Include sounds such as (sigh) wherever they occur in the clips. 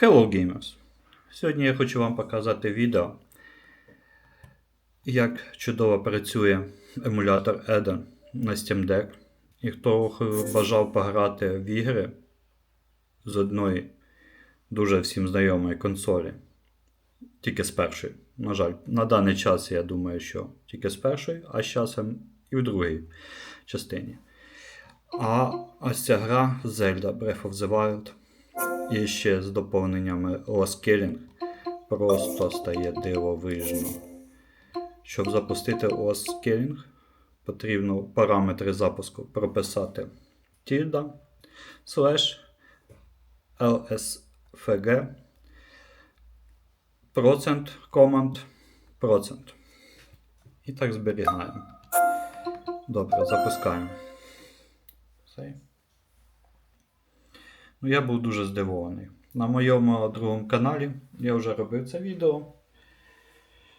Hello Gamers! Сьогодні я хочу вам показати відео, як чудово працює емулятор Eden на Steam Deck. І хто бажав пограти в ігри з одної дуже всім знайомої консолі, тільки з першої. На жаль, на даний час я думаю, що тільки з першої, а з часом і в другій частині. А ось ця гра Zelda Breath of the Wild і ще з доповненнями Killing просто стає дивовижно. Щоб запустити Killing, потрібно параметри запуску прописати tilde slash lsfg процент команд процент. І так зберігаємо. Добре, запускаємо. Цей. Ну, я був дуже здивований. На моєму другому каналі я вже робив це відео.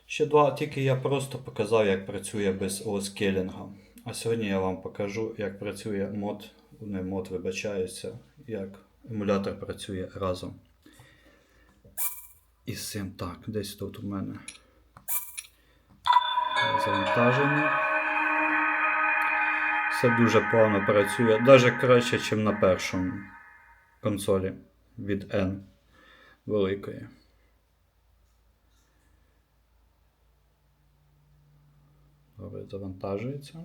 Ще два, тільки я просто показав, як працює без оскелінга. А сьогодні я вам покажу, як працює мод, не мод вибачаюся, як емулятор працює разом. Із цим так, десь тут у мене завантаження. Все дуже плавно працює, навіть краще, ніж на першому консолі від N великої. Добре, завантажується.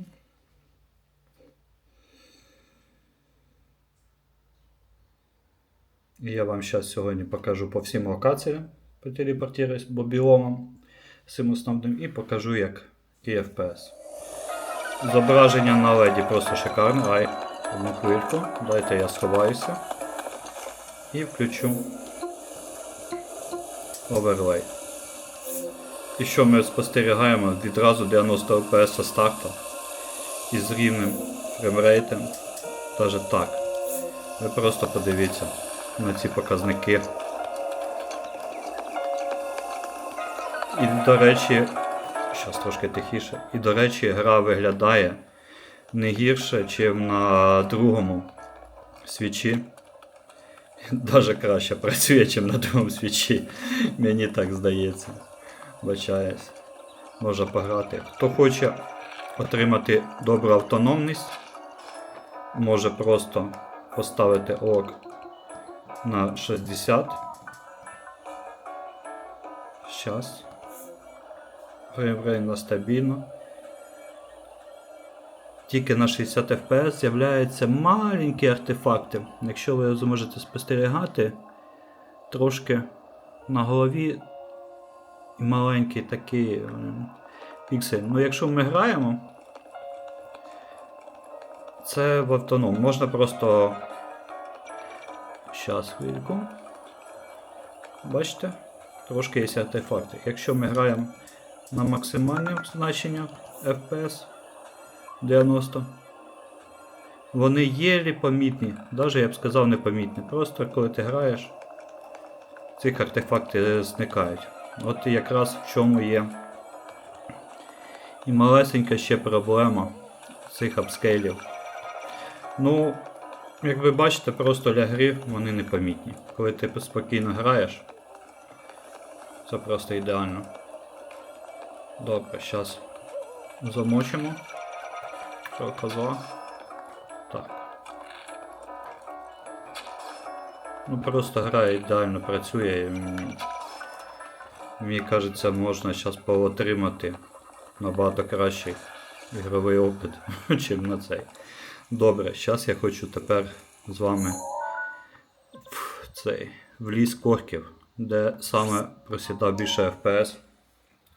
І я вам зараз сьогодні покажу по всім локаціям по телепортируюсь, по біомам цим основним і покажу, як і FPS. Зображення на леді просто шикарне. Ай, одну хвильку. Дайте я сховаюся. І включу оверлей. І що ми спостерігаємо відразу 90 FPS старту із рівним фреймрейтом. Даже так. Ви просто подивіться на ці показники. І, до речі, Щас трошки тихіше. І, до речі, гра виглядає не гірше, ніж на другому свічі. Даже краще працює, ніж на другому свічі. Мені так здається. Бачаюсь. Може пограти. Хто хоче отримати добру автономність, може просто поставити ок на 60. Щас. Фреймрейт стабільно. Тільки на 60 FPS з'являються маленькі артефакти. Якщо ви зможете спостерігати, трошки на голові маленький такий е, піксель. Ну, якщо ми граємо, це в автоном. Можна просто. Щас хвильку. Бачите? Трошки є артефакти. Якщо ми граємо на максимальне значення FPS 90. Вони єлі помітні, навіть я б сказав непомітні. Просто коли ти граєш, ці артефакти зникають. От якраз в чому є. І малесенька ще проблема цих апскейлів. Ну, як ви бачите, просто для гри вони непомітні. Коли ти спокійно граєш, це просто ідеально. Добре, зараз замочимо. Що козла? Так. Ну просто гра ідеально працює. Мені кажеться, можна зараз поотримати набагато кращий ігровий опит, (laughs) ніж на цей. Добре, зараз я хочу тепер з вами в цей в ліс корків, де саме просідав більше FPS.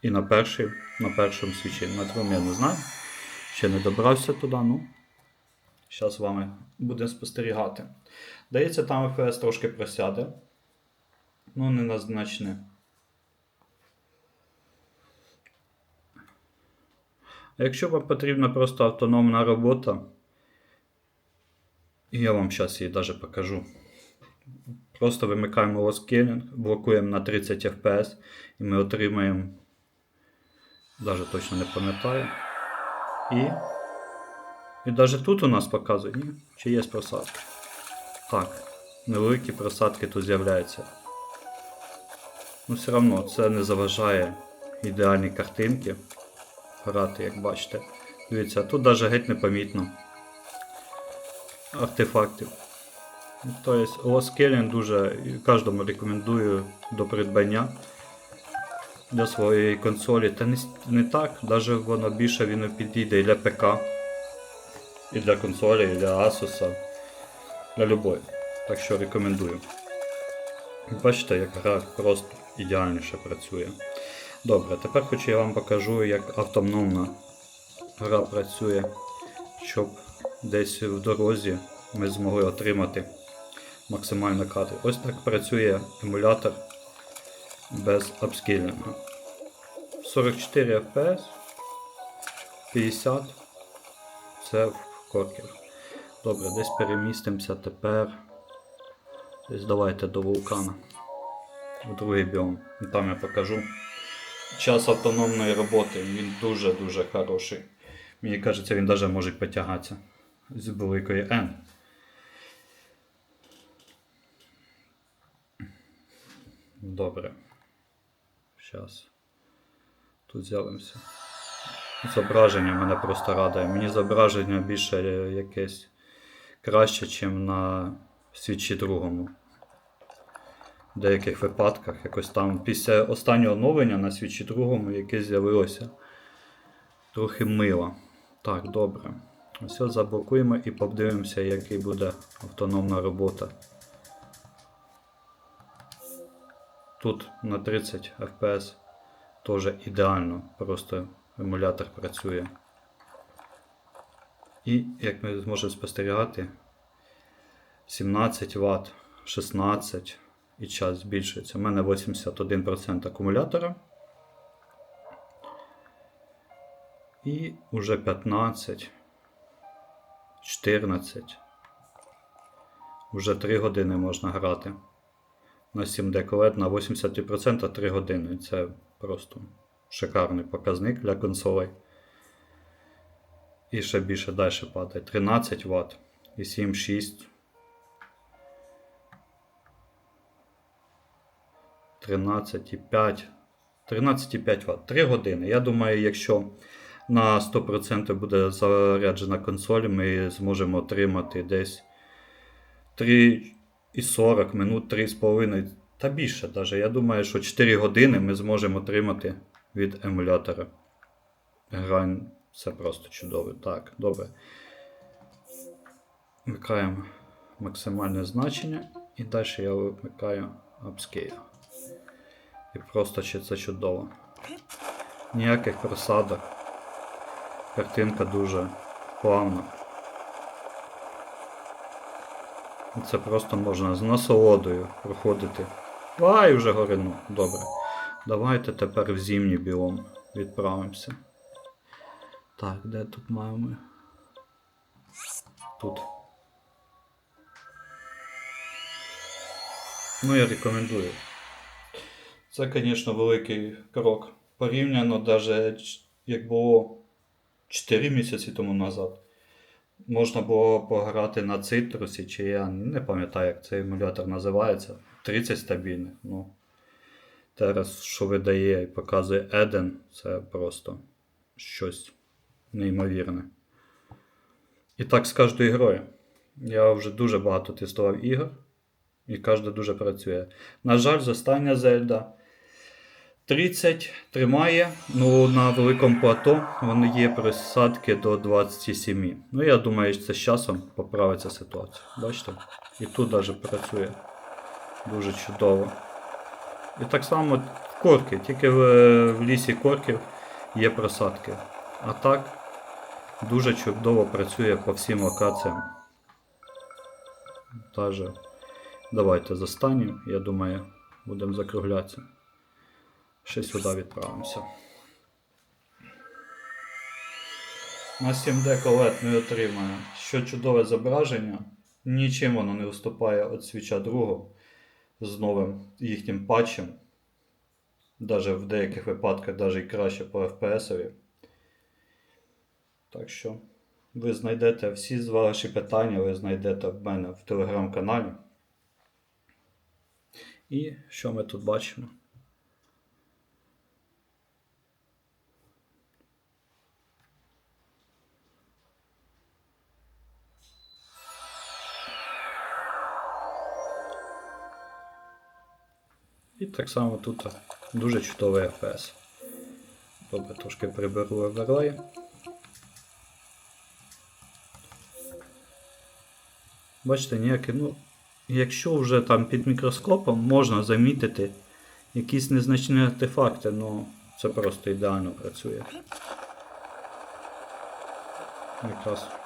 І на перший, на першому свічі. На другому я не знаю. Ще не добрався туди, ну. Зараз з вами будемо спостерігати. Дається, там FPS трошки просяде. Ну, не на значне. А якщо вам потрібна просто автономна робота, я вам зараз її навіть покажу. Просто вимикаємо Lost блокуємо на 30 FPS і ми отримаємо Даже точно не пам'ятаю. І. І навіть тут у нас показує, ні? Чи є просадки. Так, невеликі просадки тут з'являються. Ну, все одно це не заважає ідеальні картинки грати, як бачите. Дивіться, тут навіть геть непомітно артефактів. Тобто Лоскелін дуже кожному рекомендую до придбання для своєї консолі. Та не, не так, навіть воно більше він підійде і для ПК, і для консолі, і для Asus, для любої. Так що рекомендую. Бачите, як гра просто ідеальніше працює. Добре, тепер хочу я вам покажу, як автономна гра працює, щоб десь в дорозі ми змогли отримати максимально кадри. Ось так працює емулятор без апскілінгу. 44 FPS, 50 це в коркер. Добре, десь перемістимося тепер. Десь давайте до вулкана. У другий біом. І Там я покажу. Час автономної роботи, він дуже-дуже хороший. Мені кажеться, він навіть може потягатися з великої N. Добре. Зараз. Тут з'явимося. Зображення мене просто радує. Мені зображення більше якесь краще, ніж на свічі другому. В деяких випадках, якось там після останнього оновлення на свічі другому яке з'явилося трохи мило. Так, добре. Ось заблокуємо і подивимося, який буде автономна робота. Тут на 30 FPS теж ідеально, просто емулятор працює. І, як ми зможемо спостерігати, 17 Вт, 16 і час збільшується. У мене 81% акумулятора. І вже 15, 14. Вже 3 години можна грати. На 7D QLED на 80% 3 години. Це просто шикарний показник для консолей. І ще більше далі падає. 13 Вт і 7,6. 13,5. 13,5 Вт. 3 години. Я думаю, якщо на 100% буде заряджена консоль, ми зможемо отримати десь 3,40 минут, 3,5 та більше. Даже. Я думаю, що 4 години ми зможемо отримати від емулятора. Гра це просто чудово. Так, добре. Вмикаємо максимальне значення і далі я вмикаю Upscale. І просто чи це чудово. Ніяких просадок. Картинка дуже плавна. І Це просто можна з насолодою проходити. Ай, вже горину. Добре. Давайте тепер в зимній біом відправимося. Так, де тут маємо? Тут. Ну, я рекомендую. Це, звісно, великий крок. Порівняно навіть як було 4 місяці тому назад. Можна було пограти на цитрусі, чи я не пам'ятаю, як цей емулятор називається. 30 стабільних. Ну, Зараз, що видає і показує Eden, це просто щось неймовірне. І так з кожною грою. Я вже дуже багато тестував ігор, і кожна дуже працює. На жаль, з остання Зельда 30 тримає, ну на великому плато вони є присадки до 27. Ну я думаю, що це з часом поправиться ситуація. Бачите? І тут навіть працює дуже чудово. І так само корки, тільки в, в лісі корків є просадки. А так дуже чудово працює по всім локаціям. Даже давайте з останнім, я думаю, будемо закруглятися. Ще сюди відправимося. На 7D колет не отримає. Що чудове зображення, нічим воно не виступає від свіча другого з новим їхнім патчем. Даже в деяких випадках даже і краще по FPS. Так що ви знайдете всі ваші питання, ви знайдете в мене в телеграм-каналі. І що ми тут бачимо? І так само тут дуже чудовий FPS. Добре, трошки приберу оверлей. Бачите, ніякі, ну, якщо вже там під мікроскопом можна замітити якісь незначні артефакти, ну це просто ідеально працює. Якраз.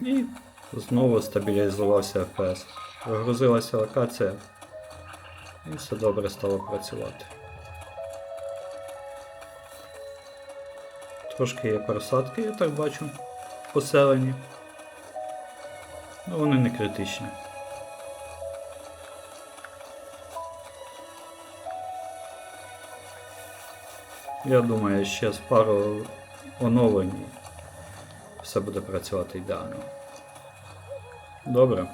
І знову стабілізувався FPS. Прогрузилася локація. І все добре стало працювати. Трошки є просадки, я так бачу, поселені. Ну вони не критичні. Я думаю, ще з пару оновлень все буде працювати ідеально. Добре.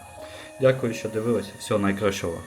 Дякую, що дивилися. Всього найкращого.